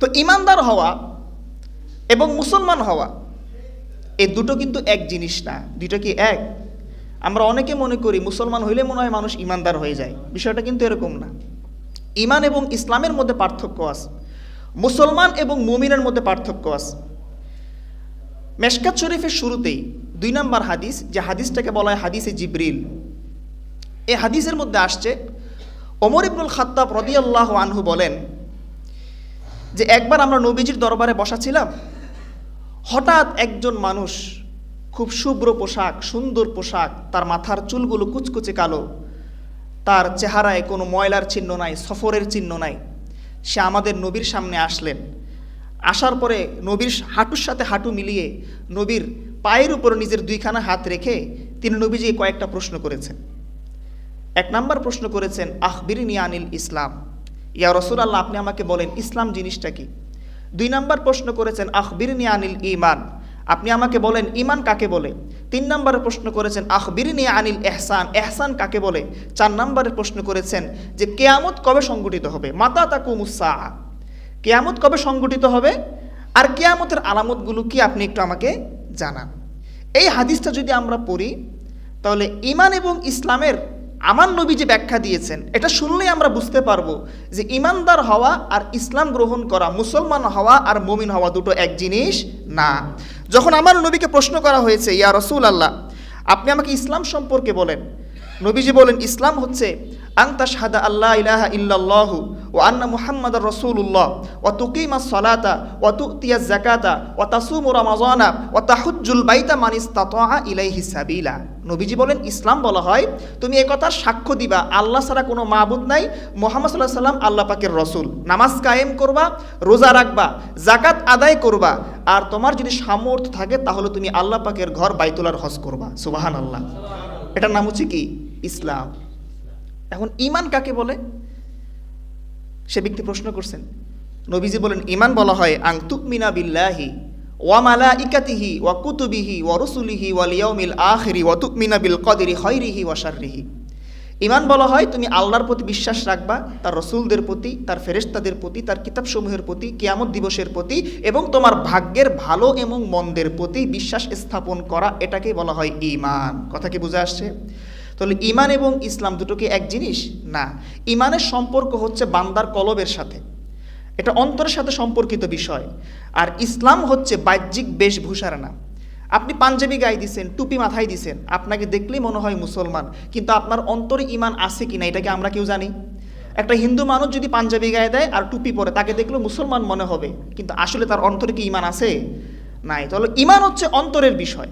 তো ইমানদার হওয়া এবং মুসলমান হওয়া, এই দুটো কিন্তু এক জিনিস না। দুটো কি এক? আমরা অনেকে মনে করি মুসলমান হইলে মনে হয় মানুষ ইমানদার হয়ে যায়। বিষয়টা কিন্তু এরকম না। ইমান এবং ইসলামের মধ্যে পার্থক্য আছে। মুসলমান এবং মুমিনের মধ্যে পার্থক্য আছে। মেশকাত শরীফের শুরুতেই দুই নম্বর হাদিস, যে হাদিসটাকে বলা হয় হাদিসে জিব্রিল। এই হাদিসের মধ্যে আসছে, ওমর ইবনুল খাত্তাব রদিয়াল্লাহ আনহু বলেন যে একবার আমরা নবীজির দরবারে বসা ছিলাম হঠাৎ একজন মানুষ খুব শুভ্র পোশাক, সুন্দর পোশাক, তার মাথার চুলগুলো কুচকুচে কালো, তার চেহারায় কোনো ময়লার চিহ্ন নাই, সফরের চিহ্ন নাই। সে আমাদের নবীর সামনে আসলেন। আসার পরে নবীর হাঁটুর সাথে হাঁটু মিলিয়ে নবীর পায়ের উপর নিজের দুইখানা হাত রেখে তিনি নবীজি কয়েকটা প্রশ্ন করেছেন। এক নাম্বার প্রশ্ন করেছেন, আখবিরিনি আনিল ইসলাম। ইয়া রসুলাল্লাহ, আপনি আমাকে বলেন, ইসলাম জিনিসটা কি? দুই নম্বর প্রশ্ন করেছেন, আখবিরিনি আনিল ইমান আপনি আমাকে বলেন ইমান কাকে বলে? তিন নম্বরে প্রশ্ন করেছেন, আখবিরিনি আনিল এহসান। এহসান কাকে বলে? চার নম্বরে প্রশ্ন করেছেন যে, কেয়ামত কবে সংগঠিত হবে? মাতা তাকু মুসা। কেয়ামত কবে সংগঠিত হবে? আর কেয়ামতের আলামতগুলো কি আপনি একটু আমাকে জানান? এই হাদিসটা যদি আমরা পড়ি, তাহলে ইমান এবং ইসলামের আমার নবী যে ব্যাখ্যা দিয়েছেন, এটা শুনলেই আমরা বুঝতে পারব যে ইমানদার হওয়া আর ইসলাম গ্রহণ করা, মুসলমান হওয়া আর মমিন হওয়া দুটো এক জিনিস না। যখন আমার নবীকে প্রশ্ন করা হয়েছে, ইয়া রসুল আল্লাহ আপনি আমাকে ইসলাম সম্পর্কে বলেন। নবীজি বলেন, ইসলাম হচ্ছে আংতা শাহাদা আল্লাহ ইলাহা ইল্লাল্লাহু ও আন্না মুহাম্মদ রসুল্লাহ ও তুকিমা সলাতা ও তুতিয়া জাকাতা ও তাসুম রমাজানা ও তাহুজ্জুল বাইতা মানিস তাতোয়া ইলাইহি সাবিলা। নবীজি বলেন, ইসলাম বলা হয়, তুমি একথার সাক্ষ্য দিবা। আল্লাহ ছাড়া কোনো মাহবুদ নাই। মোহাম্মদ সাল্লাহ সাল্লাম আল্লাহ পাকের রসুল। নামাজ কায়েম করবা, রোজা রাখবা জাকাত আদায় করবা। আর তোমার যদি সামর্থ্য থাকে, তাহলে তুমি আল্লাহ পাকের ঘর বাইতুলার হজ করবা। সুবাহান আল্লাহ এটার নাম হচ্ছে কি? ইসলাম। এখন ইমান কাকে বলে? সে ব্যক্তি প্রশ্ন করছেন। নবীজি বলেন ইমান বলা হয়, আং তুকমিনা বিল্লাহি ওয়া মালা ইকাতিহি ওয়া কুতুবিহি ওয়া রসুলিহি ওয়া লিয়াউমিল আখিরি ওয়া তুকমিনা বিল কদিরি খৈরিহি ওয়া শাররিহি। ইমান বলা হয়, তুমি আল্লাহর প্রতি বিশ্বাস রাখবা, তার রসুলদের প্রতি, তার ফেরেশতাদের প্রতি, তার কিতাবসমূহের প্রতি, কিয়ামত দিবসের প্রতি এবং তোমার ভাগ্যের ভালো এবং মন্দের প্রতি বিশ্বাস স্থাপন করা, এটাকেই বলা হয় ইমান কথা কি বুঝে আসছে? তাহলে ইমান এবং ইসলাম দুটো কি এক জিনিস? না। ইমানের সম্পর্ক হচ্ছে বান্দার কলবের সাথে। এটা অন্তরের সাথে সম্পর্কিত বিষয়। আর ইসলাম হচ্ছে বাহ্যিক বেশভূষার নাম। আপনি পাঞ্জাবি গায়ে দিছেন, টুপি মাথায় দিছেন, আপনাকে দেখলেই মনে হয় মুসলমান। কিন্তু আপনার অন্তরে ইমান আছে কি না এটাকে আমরা কেউ জানি? একটা হিন্দু মানুষ যদি পাঞ্জাবি গায়ে দেয় আর টুপি পরে, তাকে দেখলে মুসলমান মনে হবে। কিন্তু আসলে তার অন্তরে কি ইমান আছে? নাই। তাহলে ইমান হচ্ছে অন্তরের বিষয়।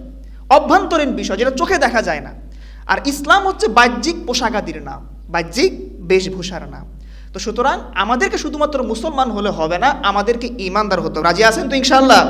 অভ্যন্তরীণ বিষয়, যেটা চোখে দেখা যায় না। আর ইসলাম হচ্ছে বাহ্যিক পোশাকাদির নাম, বাহ্যিক বেশভূষার নাম। তো সুতরাং আমাদেরকে শুধুমাত্র মুসলমান হলে হবে না, আমাদেরকে ইমানদার হতে রাজি আছেন তো ইনশাল্লাহ